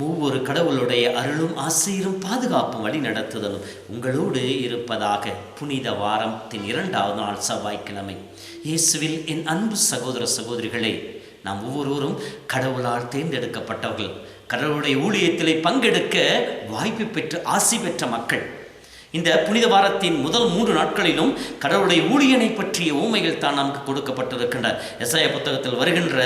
ஒவ்வொரு கடவுளுடைய அருளும் ஆசீரும் பாதுகாப்பும் வழி நடத்துதலும் உங்களோடு இருப்பதாக புனித வாரத்தின் இரண்டாவது நாள் செவ்வாய்க்கிழமை. இயேசுவில் என் அன்பு சகோதர சகோதரிகளே நாம் ஒவ்வொருவரும் கடவுளால் தேர்ந்தெடுக்கப்பட்டவர்கள். கடவுளுடைய ஊழியத்திலே பங்கெடுக்க வாய்ப்பு பெற்று ஆசி பெற்ற மக்கள். இந்த புனித வாரத்தின் முதல் மூன்று நாட்களிலும் கடவுளுடைய ஊழியனை பற்றிய ஊமைகள் தான் நமக்கு கொடுக்கப்பட்டிருக்கின்றன. எஸ்ஐய புத்தகத்தில் வருகின்ற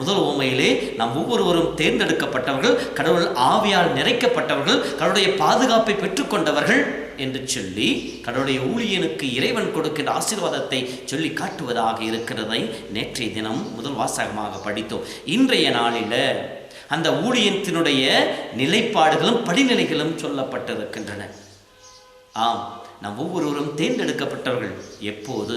முதல் ஊமையிலே நாம் ஒவ்வொருவரும் தேர்ந்தெடுக்கப்பட்டவர்கள் கடவுள் ஆவியால் நிறைக்கப்பட்டவர்கள் கடவுளுடைய பாதுகாப்பை பெற்றுக்கொண்டவர்கள் என்று சொல்லி கடவுளுடைய ஊழியனுக்கு இறைவன் கொடுக்கின்ற ஆசீர்வாதத்தை சொல்லி காட்டுவதாக இருக்கிறதை நேற்றைய தினம் முதல் வாசகமாக படித்தோம். இன்றைய நாளில் அந்த ஊழியத்தினுடைய நிலைப்பாடுகளும் படிநிலைகளும் சொல்லப்பட்டிருக்கின்றன. ஆம் நாம் ஒவ்வொருவரும் தேர்ந்தெடுக்கப்பட்டவர்கள் எப்போது?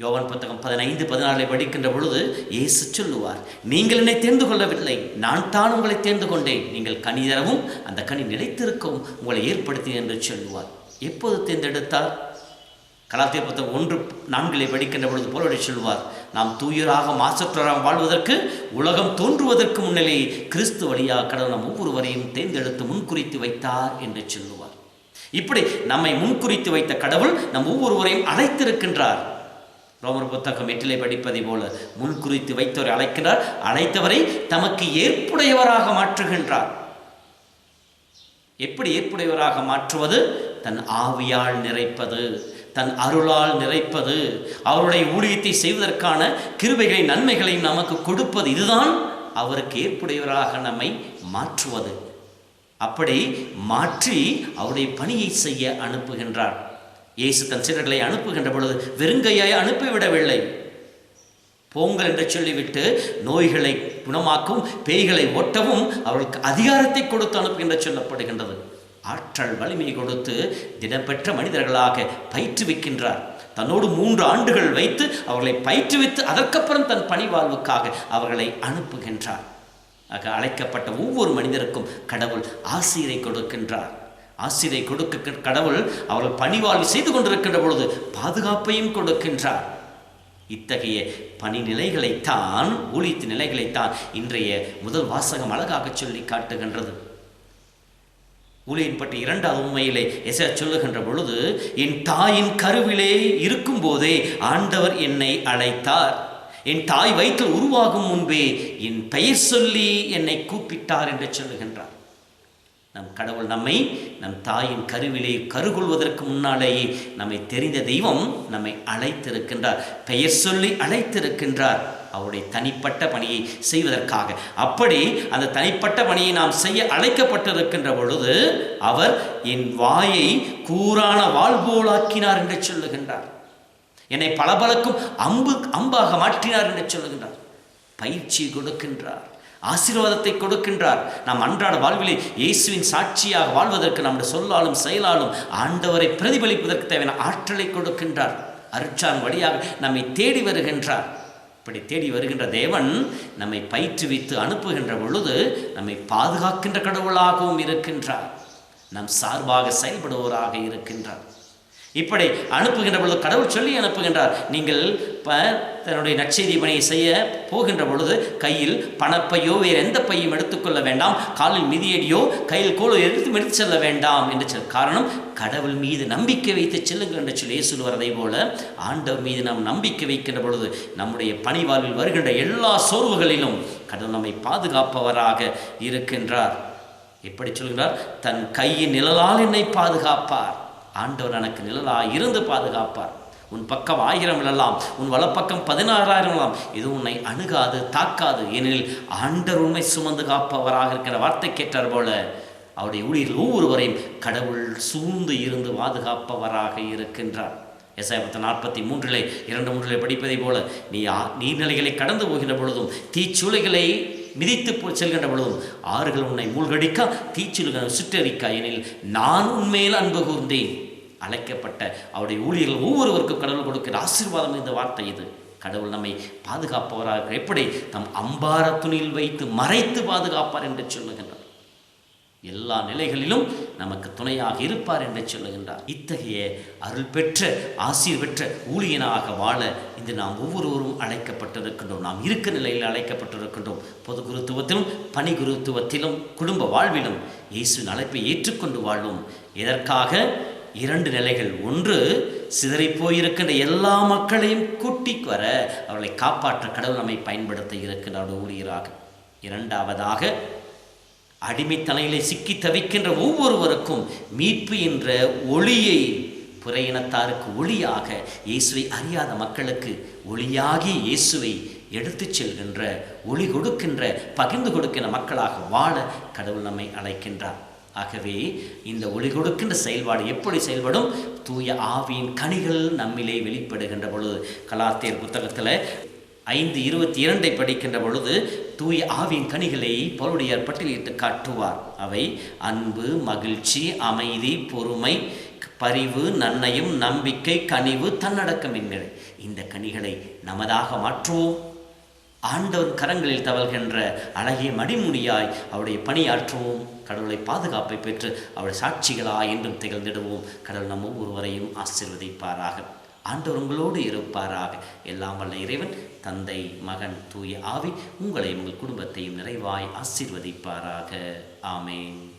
யோவான் புத்தகம் பதினைந்து பதினாலை படிக்கின்ற பொழுது இயேசு சொல்லுவார் நீங்கள் என்னை தேர்ந்து கொள்ளவில்லை நான் தான் உங்களை தேர்ந்து கொண்டேன் நீங்கள் கனி தரவும் அந்த கனி நிலைத்திருக்கவும் உங்களை ஏற்படுத்தி என்று சொல்லுவார். எப்போது தேர்ந்தெடுத்தார்? கலாத்திய புத்தகம் ஒன்று நான்கிலே படிக்கின்ற பொழுது போலவரை சொல்வார் நாம் தூயராக மாசற்றராக வாழ்வதற்கு உலகம் தோன்றுவதற்கு முன்னிலே கிறிஸ்து வழியாக கடவுள் நம் ஒவ்வொருவரையும் தேர்ந்தெடுத்து முன்குறித்து வைத்தார் என்று சொல்லுவார். இப்படி நம்மை முன்குறித்து வைத்த கடவுள் நம் ஒவ்வொருவரையும் அழைத்திருக்கின்றார். ரோமர் புத்தகம் எட்டிலை படிப்பதை போல முன்குறித்து வைத்தவரை அழைக்கிறார். அழைத்தவரை தமக்கு ஏற்புடையவராக மாற்றுகின்றார். எப்படி ஏற்புடையவராக மாற்றுவது? தன் ஆவியால் நிறைப்பது தன் அருளால் நிறைப்பது அவருடைய ஊழியத்தை செய்வதற்கான கிருபைகளை நன்மைகளையும் நமக்கு கொடுப்பது இதுதான் அவருக்கு ஏற்புடையவராக நம்மை மாற்றுவது. அப்படி மாற்றி அவருடைய பணியை செய்ய அனுப்புகின்றார். இயேசு தன் சீடர்களை அனுப்புகின்ற பொழுது வெறுங்கையாய் அனுப்பிவிடவில்லை. போங்கள் என்று சொல்லிவிட்டு நோய்களை குணமாக்கும் பேய்களை ஒட்டவும் அவர்களுக்கு அதிகாரத்தை கொடுத்து அனுப்புகின்ற சொல்லப்படுகின்றது. ஆற்றல் வலிமை கொடுத்து திடம்பெற்ற மனிதர்களாக பயிற்றுவிக்கின்றார். தன்னோடு மூன்று ஆண்டுகள் வைத்து அவர்களை பயிற்றுவித்து அதற்கப்புறம் தன் பணி வாழ்வுக்காக அவர்களை அனுப்புகின்றார். ஆக அழைக்கப்பட்ட ஒவ்வொரு மனிதருக்கும் கடவுள் ஆசிரியை கொடுக்கின்றார். ஆசிரியை கொடுக்க கடவுள் அவர்கள் பணிவாழ்வு செய்து கொண்டிருக்கின்ற பொழுது பாதுகாப்பையும் கொடுக்கின்றார். இத்தகைய பணி நிலைகளைத்தான் ஊழித்து நிலைகளைத்தான் இன்றைய முதல் வாசகம் அழகாக சொல்லி காட்டுகின்றது. ஊழியின் பற்றி இரண்டாவது உண்மையிலே எச சொல்லுகின்ற பொழுது என் தாயின் கருவிலே இருக்கும் போதே ஆண்டவர் என்னை அழைத்தார். என் தாய் வயிற்றில் உருவாகும் முன்பே என் பெயர் சொல்லி என்னை கூப்பிட்டார் என்று சொல்லுகின்றார். நம் கடவுள் நம்மை நம் தாயின் கருவிலே கருகொள்வதற்கு முன்னாலேயே நம்மை தெரிந்த தெய்வம் நம்மை அழைத்திருக்கின்றார். பெயர் சொல்லி அழைத்திருக்கின்றார். அவருடைய தனிப்பட்ட பணியை செய்வதற்காக. அப்படி அந்த தனிப்பட்ட பணியை நாம் செய்ய அழைக்கப்பட்டிருக்கின்ற பொழுது அவர் என் வாயை கூரான வாழ்போலாக்கினார் என்று சொல்லுகின்றார். என்னை பளபளக்கும் அம்பு அம்பாக மாற்றினார் என்று சொல்லுகின்றார். பயிற்சி கொடுக்கின்றார் ஆசீர்வாதத்தை கொடுக்கின்றார். நாம் அன்றாட வாழ்விலே இயேசுவின் சாட்சியாக வாழ்வதற்கு நம்முடைய சொல்லாலும் செயலாலும் ஆண்டவரை பிரதிபலிப்பதற்கு தேவையான ஆற்றலை கொடுக்கின்றார். அருட்சான் வழியாக நம்மை தேடி வருகின்றார். இப்படி தேடி வருகின்ற தேவன் நம்மை பயிற்றுவித்து அனுப்புகின்ற பொழுது நம்மை பாதுகாக்கின்ற கடவுளாகவும் இருக்கின்றார். நம் சார்பாக செயல்படுவோராக இருக்கின்றார். இப்படி அனுப்புகின்ற பொழுது கடவுள் சொல்லி அனுப்புகின்றார். நீங்கள் இப்போ தன்னுடைய நற்செய்தி பணியை செய்ய போகின்ற பொழுது கையில் பணப்பையோ வேறு எந்த பையும் எடுத்துக்கொள்ள வேண்டாம். காலில் மிதியடியோ கையில் கோலோ எடுத்து எடுத்து செல்ல வேண்டாம் என்று சொல். காரணம் கடவுள் மீது நம்பிக்கை வைத்து செல்லுங்கள் என்று சொல்லி சொல்லுவர் போல ஆண்டவர் மீது நாம் நம்பிக்கை வைக்கின்ற பொழுது நம்முடைய பணி வாழ்வில் வருகின்ற எல்லா சோர்வுகளிலும் கடவுள் நம்மை பாதுகாப்பவராக இருக்கின்றார். எப்படி சொல்கிறார்? தன் கையின் நிழலால் என்னை பாதுகாப்பார். ஆண்டவர் எனக்கு நிழலாக இருந்து பாதுகாப்பார். உன் பக்கம் ஆயிரம் விழலாம் உன் வலப்பக்கம் பதினாறாயிரம் விழலாம் இது உன்னை அணுகாது தாக்காது. ஏனெனில் ஆண்டவர் உண்மை சுமந்து காப்பவராக இருக்கிற வார்த்தை கேட்டார் போல அவருடைய ஊழியர்கள் ஒவ்வொருவரையும் கடவுள் சூழ்ந்து இருந்து பாதுகாப்பவராக இருக்கின்றார். எசாயபத்து நாற்பத்தி மூன்றிலே இரண்டு மூன்றிலே படிப்பதை போல நீ நீர்நிலைகளை கடந்து போகின்ற பொழுதும் தீச்சூளைகளை மிதித்து போ- செல்கின்ற பொழுதும் ஆறுகள் உன்னை மூழ்கடிக்கா தீச்சிலுக சுற்றறிக்கா எனில் நான் உன்மேல் அன்பு கூர்ந்தேன். அழைக்கப்பட்ட அவருடைய ஊழியர்கள் ஒவ்வொருவருக்கும் கடவுள் கொடுக்கிற ஆசீர்வாதம் இந்த வார்த்தை இது. கடவுள் நம்மை பாதுகாப்பவராக எப்படி தம் அம்பார துணியில் வைத்து மறைத்து பாதுகாப்பார் என்று சொல்லுகின்றார். எல்லா நிலைகளிலும் நமக்கு துணையாக இருப்பார் என்று சொல்லுகின்றார். இத்தகைய அருள் பெற்ற ஆசீர் பெற்ற ஊழியனாக வாழ இன்று நாம் ஒவ்வொருவரும் அழைக்கப்பட்டிருக்கின்றோம். நாம் இருக்க நிலையில் அழைக்கப்பட்டிருக்கின்றோம். பொது குருத்துவத்திலும் பணி குருத்துவத்திலும் குடும்ப வாழ்விலும் இயேசுவின் அழைப்பை ஏற்றுக்கொண்டு வாழ்வோம். எதற்காக? இரண்டு நிலைகள். ஒன்று சிதறிப் போயிருக்கின்ற எல்லா மக்களையும் கூட்டி வர அவர்களை காப்பாற்ற கடவுள் நம்மை பயன்படுத்த இருக்கின்ற ஊழியராக இரண்டாவதாக அடிமைத்தலையிலே சிக்கி தவிக்கின்ற ஒவ்வொருவருக்கும் மீட்பு என்ற ஒளியை புறையினத்தாருக்கு ஒளியாக இயேசுவை அறியாத மக்களுக்கு ஒளியாகி இயேசுவை எடுத்துச் செல்கின்ற ஒளி கொடுக்கின்ற பகிர்ந்து கொடுக்கின்ற மக்களாக வாழ கடவுள் நம்மை அழைக்கின்றார். ஆகவே இந்த ஒளி கொடுக்கின்ற செயல்பாடு எப்படி செயல்படும்? தூய ஆவியின் கனிகள் நம்மிலே வெளிப்படுகின்ற பொழுது. கலாத்தியர் புத்தகத்தில் ஐந்து இருபத்தி இரண்டை படிக்கின்ற பொழுது தூய ஆவியின் கனிகளை பவுலுடையார் பட்டியலிட்டு காட்டுவார். அவை அன்பு மகிழ்ச்சி அமைதி பொறுமை பரிவு நன்னயம் நம்பிக்கை கனிவு தன்னடக்கம் என்கிற இந்த கனிகளை நமதாக மாற்றுவோம். ஆண்டவர் கரங்களில் தவழ்கின்ற அழகிய மடிமுடியாய் அவருடைய பணியாற்றுவோம் கடவுளை பாதுகாப்பை பெற்று அவருடைய சாட்சிகளாய் என்றும் திகழ்ந்திடுவோம். கடவுள் நம்ம ஒவ்வொருவரையும் ஆசிர்வதிப்பாராக. ஆண்டவர் உங்களோடு இருப்பாராக. எல்லாம் வல்ல இறைவன் தந்தை மகன் தூய ஆவி உங்களையும் உங்கள் குடும்பத்தையும் நிறைவாய் ஆசிர்வதிப்பாராக. ஆமேன்.